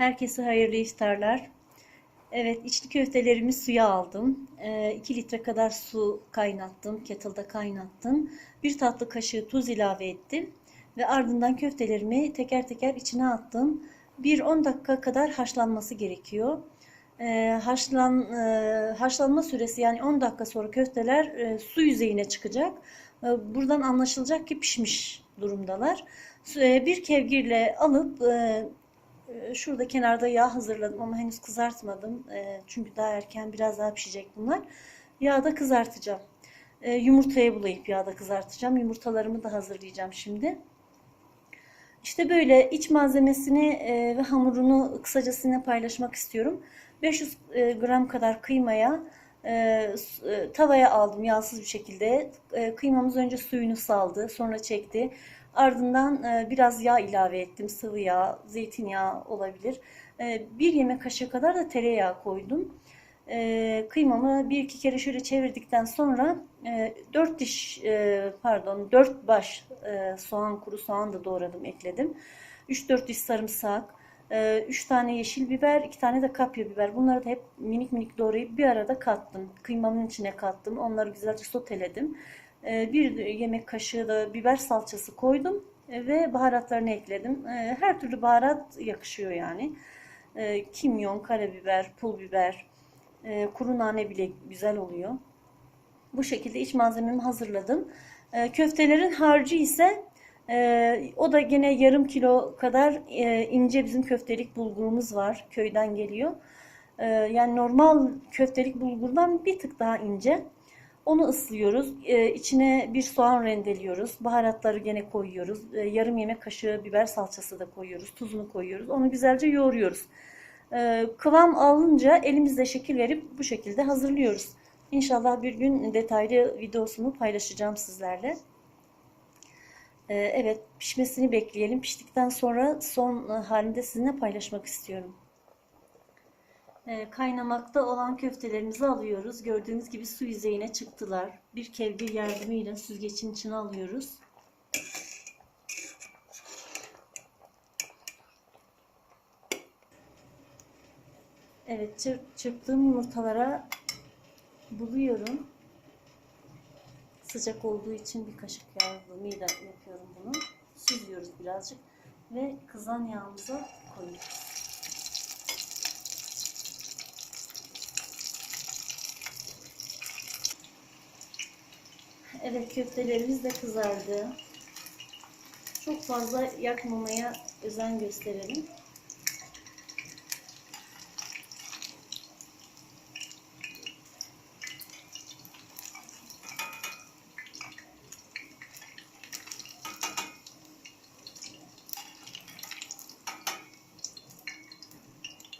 Herkese hayırlı iftarlar. Evet, içli köftelerimi suya aldım. 2 litre kadar su kaynattım, kettle'da kaynattım. Bir tatlı kaşığı tuz ilave ettim. Ve ardından köftelerimi teker teker içine attım. Bir 10 dakika kadar haşlanması gerekiyor. Ee, haşlan, e, haşlanma süresi yani 10 dakika sonra köfteler e, su yüzeyine çıkacak. E, buradan anlaşılacak ki pişmiş durumdalar. E, bir kevgirle alıp e, e, şurada kenarda yağ hazırladım ama henüz kızartmadım. E, çünkü daha erken biraz daha pişecek bunlar. Yağda kızartacağım. E, yumurtaya bulayıp yağda kızartacağım. Yumurtalarımı da hazırlayacağım şimdi. İşte böyle iç malzemesini e, ve hamurunu kısaca sizinle paylaşmak istiyorum. 500 e, gram kadar kıymaya e, s- e, tavaya aldım yağsız bir şekilde. E, kıymamız önce suyunu saldı, sonra çekti. Ardından e, biraz yağ ilave ettim. Sıvı yağ, zeytinyağı olabilir. E, bir yemek kaşığı kadar da tereyağı koydum. E, kıymamı bir iki kere şöyle çevirdikten sonra e, 4 diş e, pardon 4 baş e, soğan kuru soğan da doğradım ekledim. 3-4 diş sarımsak, 3 tane yeşil biber, 2 tane de kapya biber. Bunları da hep minik minik doğrayıp bir arada kattım. Kıymamın içine kattım. Onları güzelce soteledim. E, Bir yemek kaşığı da biber salçası koydum e, ve baharatlarını ekledim. E, Her türlü baharat yakışıyor yani. Kimyon, karabiber, pul biber, e, kuru nane bile güzel oluyor. Bu şekilde iç malzememi hazırladım. Köftelerin harcı ise e, o da gene yarım kilo kadar e, ince bizim köftelik bulgurumuz var. Köyden geliyor. E, yani normal köftelik bulgurdan bir tık daha ince. Onu ıslıyoruz. E, içine bir soğan rendeliyoruz. Baharatları gene koyuyoruz. E, yarım yemek kaşığı biber salçası da koyuyoruz. Tuzunu koyuyoruz. Onu güzelce yoğuruyoruz. E, kıvam alınca elimizle şekil verip bu şekilde hazırlıyoruz. İnşallah bir gün detaylı videosunu paylaşacağım sizlerle. E, evet pişmesini bekleyelim. Piştikten sonra son halinde sizinle paylaşmak istiyorum. E, Kaynamakta olan köftelerimizi alıyoruz. Gördüğünüz gibi su yüzeyine çıktılar. Bir kevgir yardımıyla süzgecin içine alıyoruz. Evet, çır- çırptığım yumurtalara buluyorum. Sıcak olduğu için bir kaşık yardımıyla yapıyorum bunu. Süzüyoruz birazcık ve kızan yağımıza koyuyoruz. Evet köftelerimiz de kızardı. Çok fazla yakmamaya özen gösterelim.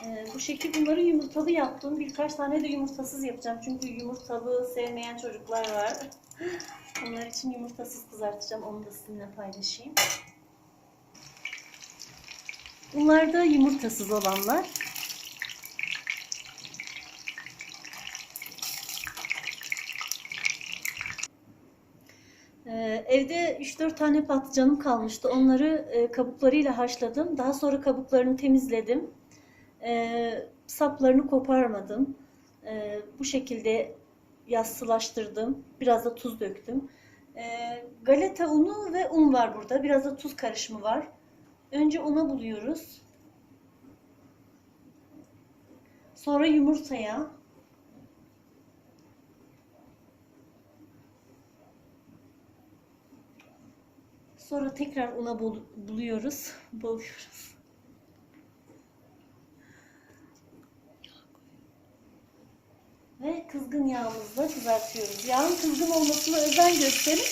Ee, bu şekil bunları yumurtalı yaptım. Birkaç tane de yumurtasız yapacağım. Çünkü yumurtalı sevmeyen çocuklar var. Onlar için yumurtasız kızartacağım. Onu da sizinle paylaşayım. Bunlar da yumurtasız olanlar. Ee, Evde 3-4 tane patlıcanım kalmıştı. Onları e, kabuklarıyla haşladım. Daha sonra kabuklarını temizledim. Ee, saplarını koparmadım. Ee, bu şekilde yassılaştırdım. Biraz da tuz döktüm. Ee, galeta unu ve un var burada. Biraz da tuz karışımı var. Önce una buluyoruz. Sonra yumurtaya. Sonra tekrar una bul- buluyoruz. Buluyoruz. Ve kızgın yağımızla kızartıyoruz. Yağın kızgın olmasına özen gösterin.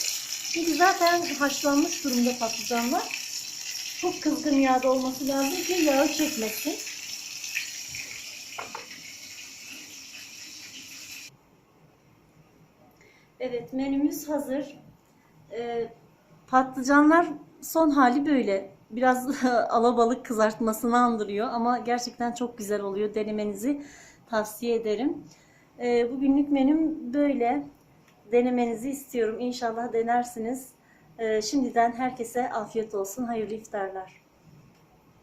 Çünkü zaten haşlanmış durumda patlıcanlar. Çok kızgın yağda olması lazım ki yağı çekmesin. Evet menümüz hazır. Ee, patlıcanlar son hali böyle. Biraz alabalık kızartmasını andırıyor ama gerçekten çok güzel oluyor. Denemenizi tavsiye ederim. Ee, bugünlük menüm böyle. Denemenizi istiyorum. İnşallah denersiniz. Ee, şimdiden herkese afiyet olsun. Hayırlı iftarlar.